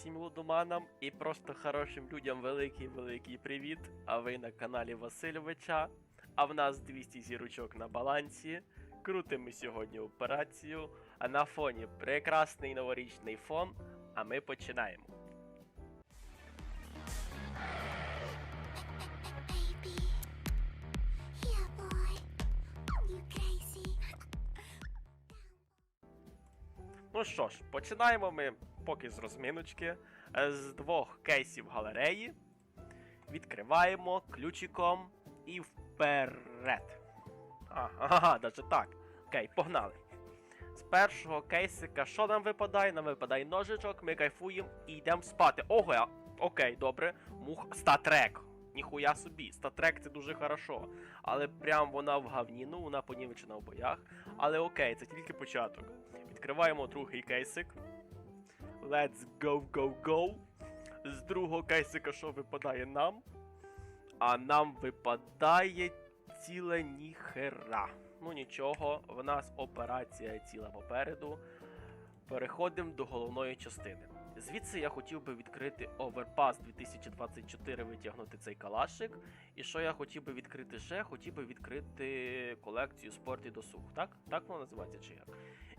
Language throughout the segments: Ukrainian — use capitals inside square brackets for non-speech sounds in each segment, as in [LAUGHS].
всім лудоманам і просто хорошим людям великий великий привіт. А ви на каналі Васильовича. А в нас 200 зірочок на балансі. Крутимо сьогодні операцію. А на фоні прекрасний новорічний фон. А ми починаємо. Ну що ж, починаємо ми поки з розминочки. е, З двох кейсів галереї. Відкриваємо ключиком і вперед. Ага, даже так. Окей, погнали. З першого кейсика, що нам випадає? Нам випадає ножичок, ми кайфуємо і йдемо спати. Ого, окей, добре. Мух. Статрек. Ніхуя собі. Статрек це дуже хорошо. Але прям вона в гавніну, вона понівечена в боях. Але окей, це тільки початок. Відкриваємо другий кейсик. Let's go, go, go. З другого кейсика, що випадає нам? А нам випадає ціле ніхера. Ну нічого, в нас операція ціла попереду. Переходимо до головної частини. Звідси я хотів би відкрити Overpass 2024, витягнути цей калашик. І що я хотів би відкрити ще? Хотів би відкрити колекцію спорт і досуг. Так? Так воно називається чи як?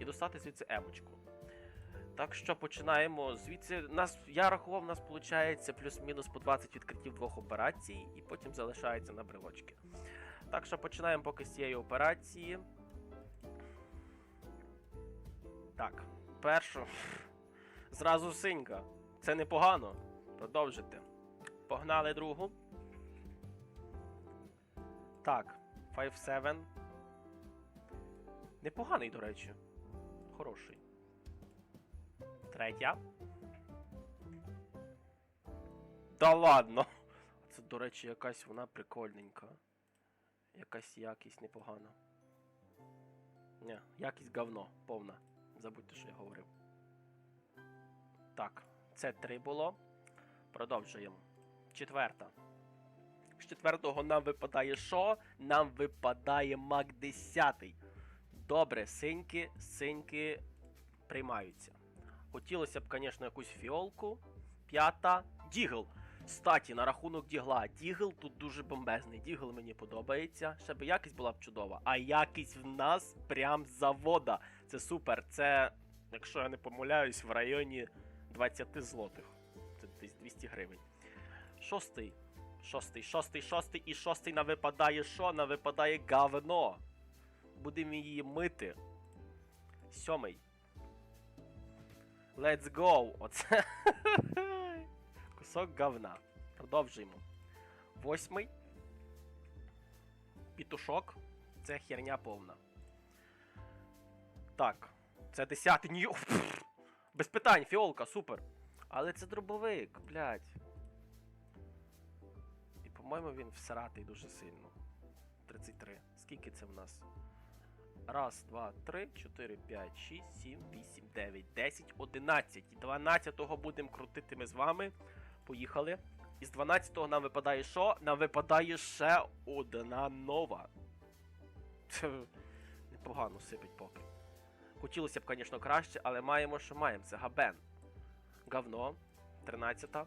І достати звідси емочку. Так що починаємо звідси. Нас, я рахував, у нас виходить плюс-мінус по 20 відкриттів двох операцій, і потім залишається на брелочки. Так що починаємо поки з цієї операції. Так, першу. Зразу синька. Це непогано. Продовжити. Погнали другу. Так, 5-7. Непоганий, до речі. Хороший. Третя. Да ладно. Це, до речі, якась вона прикольненька. Якась якість непогана. Ні, якість говно, повна. Забудьте, що я говорив. Так, це три було. Продовжуємо. Четверта. З четвертого нам випадає що? Нам випадає Мак 10. Добре, синьки, синьки приймаються. Хотілося б, звісно, якусь фіолку. П'ята. Дігл. Статі, на рахунок дігла. Дігл тут дуже бомбезний. Дігл мені подобається. Ще би якість була б чудова. А якість в нас прям завода. Це супер. Це, якщо я не помиляюсь, в районі 20 злотих. Це десь 200 гривень. Шостий. Шостий, шостий, шостий і шостий на випадає що? На випадає говно. Будемо її мити. Сьомий. Let's go! Оце. [LAUGHS] Кусок говна. Продовжуємо. Восьмий. Пітушок. Це херня повна. Так. Це десятий. Ні. [LAUGHS] Без питань, фіолка, супер. Але це дробовик, блядь. І, по-моєму, він всратий дуже сильно. 33. Скільки це в нас? Раз, два, три, чотири, п'ять, шість, сім, вісім, дев'ять, десять, одинадцять. І 12-го будемо крутити ми з вами. Поїхали. Із 12-го нам випадає що? Нам випадає ще одна нова. Непогано сипить поки. Хотілося б, звісно, краще, але маємо, що маємо. Це габен. Говно. 13-та.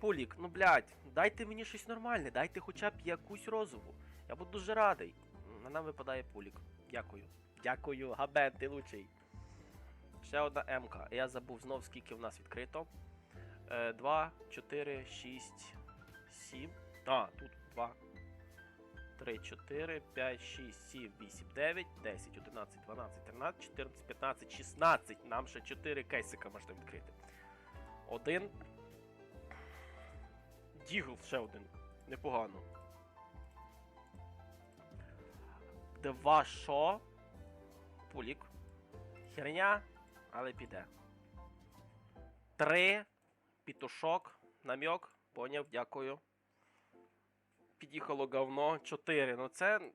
Пулік, ну блядь, дайте мені щось нормальне, дайте хоча б якусь розову. Я буду дуже радий. На нам випадає пулік. Дякую. Дякую, Габен, ти лучший. Ще одна М-ка. Я забув знов, скільки в нас відкрито. 2, 4, 6, 7. А, тут 2. 3, 4, 5, 6, 7, 8, 9, 10, 11, 12, 13, 14, 15, 16. Нам ще 4 кейсика можна відкрити. Один. Дігл ще один. Непогано. Два що? Пулік. Херня, але піде. Три. Пітушок. Намьок. Поняв, дякую. Під'їхало говно. Чотири. Ну це.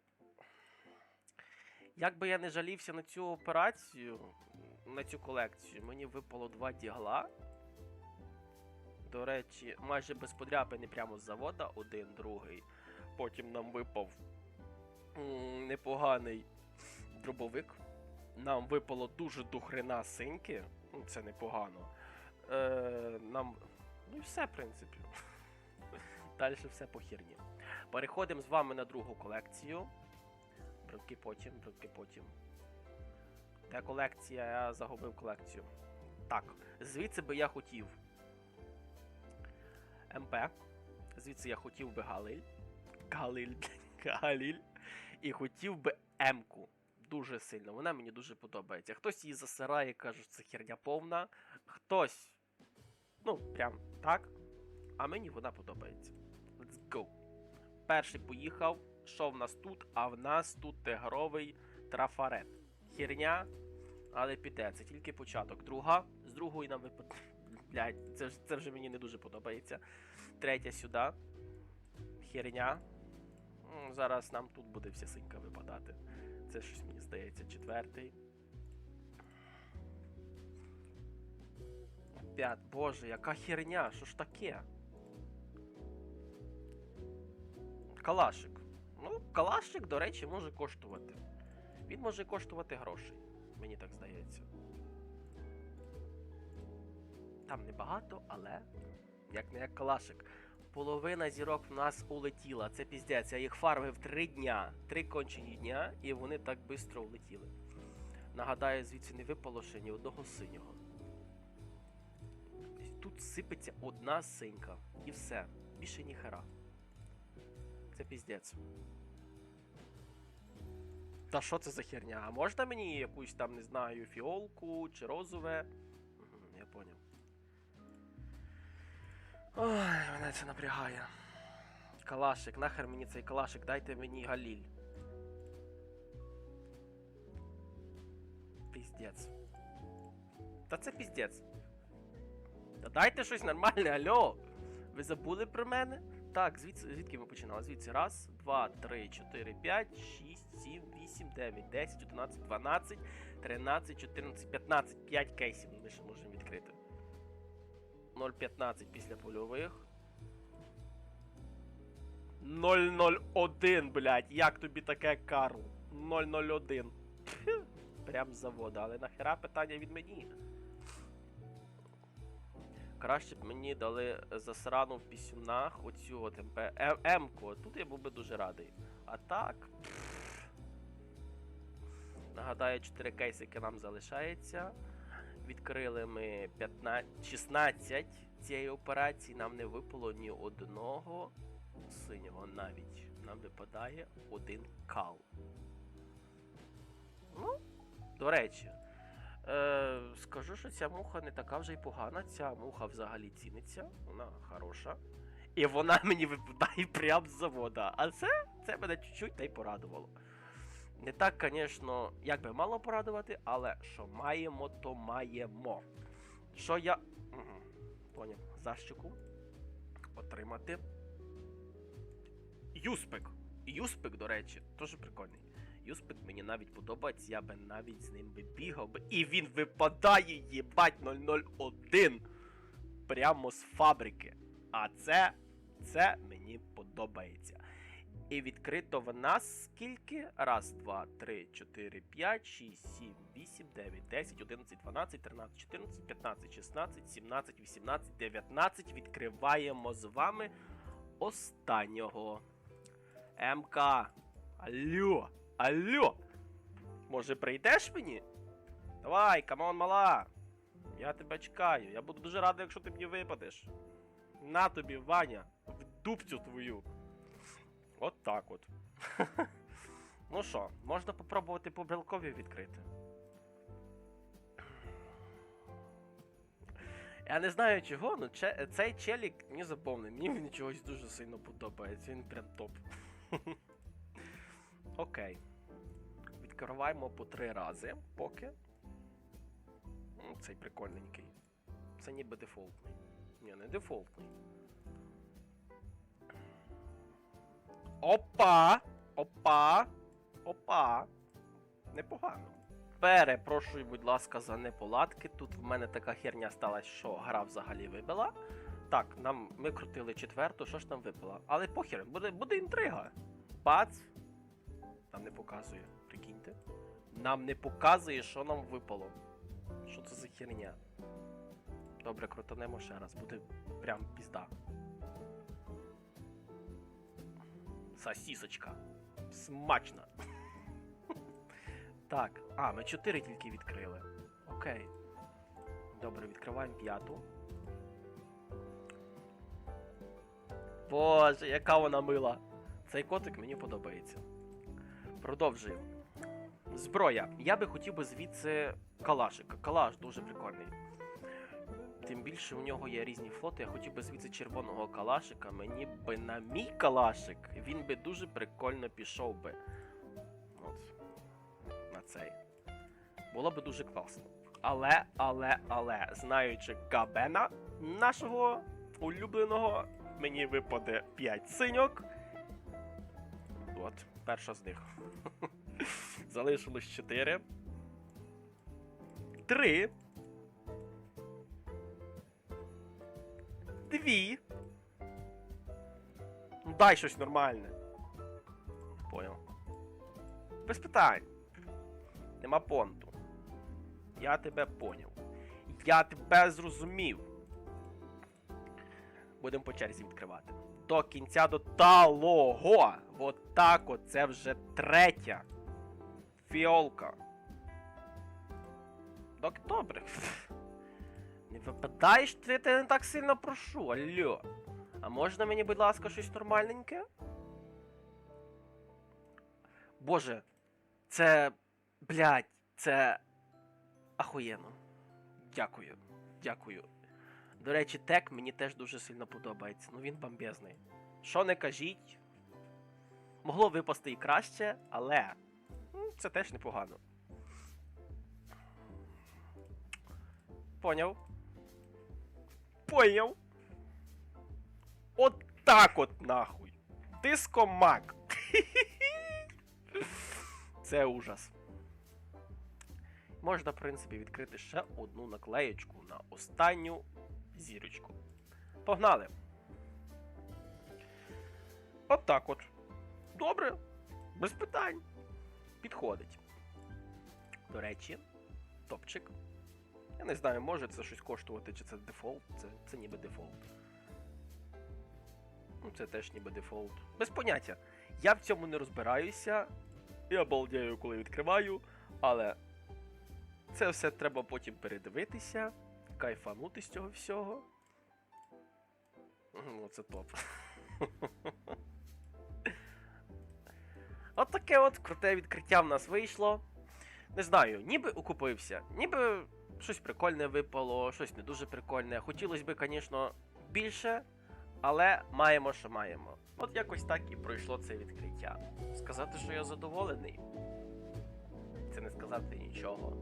Як би я не жалівся на цю операцію, на цю колекцію, мені випало два дігла. До речі, майже без подряпини прямо з завода, один, другий. Потім нам випав непоганий дробовик. Нам випало дуже дохрена синьки. Ну, це непогано. Е, нам. Ну і все, в принципі. [LAUGHS] Далі все по херні. Переходимо з вами на другу колекцію. Брунки потім, брунки потім. Де колекція? Я загубив колекцію. Так, звідси би я хотів. МП. Звідси я хотів би Галиль. Галиль, Галіль. І хотів би М-ку. Дуже сильно. Вона мені дуже подобається. Хтось її засирає, каже, що це херня повна. Хтось. Ну, прям так. А мені вона подобається. Let's go. Перший поїхав. Що в нас тут? А в нас тут тигровий трафарет. Херня, але піде. Це тільки початок. Друга. З другої нам випад... Блядь, це, це вже мені не дуже подобається. Третя сюди. Херня. Зараз нам тут буде вся синька випадати. Це щось мені здається. Четвертий. П'ят. Боже, яка херня? Що ж таке? Калашик. Ну, калашик, до речі, може коштувати. Він може коштувати грошей. Мені так здається. Там небагато, але як не як калашик. Половина зірок в нас улетіла. Це піздець. Я їх фармив три дня, три кончені дня, і вони так швидко улетіли. Нагадаю, звідси не випало ще ні одного синього. Тут сипеться одна синька. І все. Більше ніхера. Це піздець. Та що це за херня? А можна мені якусь там, не знаю, фіолку чи розове? Я поняв. Ой, мене це напрягає. Калашик, нахер мені цей калашик, дайте мені галіль. Піздець. Та це піздець. Та дайте щось нормальне, алло! Ви забули про мене? Так, звідси, звідки ми починали? Звідси раз, два, три, чотири, п'ять, шість, сім, вісім, дев'ять, десять, одинадцять, дванадцять, тринадцять, чотирнадцять, п'ятнадцять, п'ять кейсів ми ще можемо відкрити. 0,15 після польових. 001, блядь, як тобі таке, Карл? 001. Прям з заводу, але нахера питання від мені. Краще б мені дали засрану в пісюнах оцю от МП. М- М-ку. Тут я був би дуже радий. А так. Нагадаю, 4 кейсики нам залишається. Відкрили ми 15, 16 цієї операції. Нам не випало ні одного синього навіть. Нам випадає один кал. Ну, до речі, е, скажу, що ця муха не така вже й погана. Ця муха взагалі ціниться, вона хороша. І вона [LAUGHS] мені випадає прямо з завода. А це, це мене чуть-чуть та й порадувало. Не так, звісно, як би мало порадувати, але що маємо, то маємо. Що я. Поняв. Защику. Отримати. Юспик. Юспик, до речі, теж прикольний. Юспик мені навіть подобається, я би навіть з ним би бігав би. І він випадає, єбать 001. Прямо з фабрики. А це. Це мені подобається. І відкрито в нас скільки? Раз, два, три, чотири, п'ять, шість, сім, вісім, дев'ять, десять, одинадцять, дванадцять, тринадцять, чотирнадцять, п'ятнадцять, шістнадцять, сімнадцять, вісімнадцять, дев'ятнадцять. Відкриваємо з вами останнього. МК. Алло, алло. Може прийдеш мені? Давай, камон, мала. Я тебе чекаю. Я буду дуже радий, якщо ти мені випадеш. На тобі, Ваня, в дубцю твою. От так от. [LAUGHS] ну що, можна попробувати по брелкові відкрити. Я не знаю чого, але че- цей челік мені заповнив. Мені він чогось дуже сильно подобається. Він прям топ. [LAUGHS] Окей. Відкриваємо по три рази поки. Ну, Цей прикольненький. Це ніби дефолтний. Ні, не дефолтний. Опа! Опа! Опа! Непогано. Перепрошую, будь ласка, за неполадки. Тут в мене така херня сталася, що гра взагалі вибила. Так, нам ми крутили четверту, що ж нам випало? Але похер, буде, буде інтрига. Бац! Нам не показує, прикиньте. Нам не показує, що нам випало. Що це за херня? Добре, крутанемо ще раз, буде прям пізда. Сосісочка. Смачно. [LAUGHS] Так, а, ми чотири тільки відкрили. Окей. Добре, відкриваємо п'яту. Боже, яка вона мила. Цей котик мені подобається. Продовжуємо. Зброя. Я би хотів би звідси калашика. Калаш дуже прикольний. Тим більше у нього є різні флоти. Я хотів би звідси червоного калашика. Мені би на мій калашик він би дуже прикольно пішов би. От. На цей. Було би дуже класно. Але, але, але, знаючи Габена, нашого улюбленого, мені випаде 5 синьок. От, перша з них. [LAUGHS] Залишилось 4. 3. Дві. Ну, Дай щось нормальне. Понял. Без питань. Нема понту. Я тебе поняв. Я тебе зрозумів. Будемо по черзі відкривати. До кінця до талого. От так от, вже третя. Фіолка. Док, добре. Не випадаєш, ти я не так сильно прошу, алло. А можна мені, будь ласка, щось нормальненьке? Боже, це. Блядь, це. Ахуєнно. Дякую. Дякую. До речі, тек мені теж дуже сильно подобається. Ну він бомбезний. Що не кажіть. Могло випасти і краще, але ну, це теж непогано. Поняв. Поняв. От так от нахуй. Дискомак. [LAUGHS] Це ужас. Можна, в принципі, відкрити ще одну наклеєчку на останню зірочку. Погнали. От так от. Добре. Без питань. Підходить. До речі, топчик. Я не знаю, може це щось коштувати, чи це дефолт. Це, це ніби дефолт. Ну, це теж ніби дефолт. Без поняття. Я в цьому не розбираюся. Я балдею, коли відкриваю, але це все треба потім передивитися, кайфанути з цього всього. Ну, це топ. От таке от круте відкриття в нас вийшло. Не знаю, ніби окупився, ніби щось прикольне випало, щось не дуже прикольне. Хотілося б, звісно, більше, але маємо, що маємо. От якось так і пройшло це відкриття. Сказати, що я задоволений, це не сказати нічого.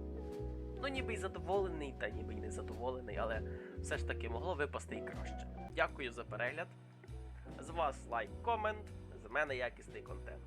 Ну, ніби й задоволений, та ніби й не задоволений, але все ж таки могло випасти і краще. Дякую за перегляд. З вас лайк, комент, з мене якісний контент.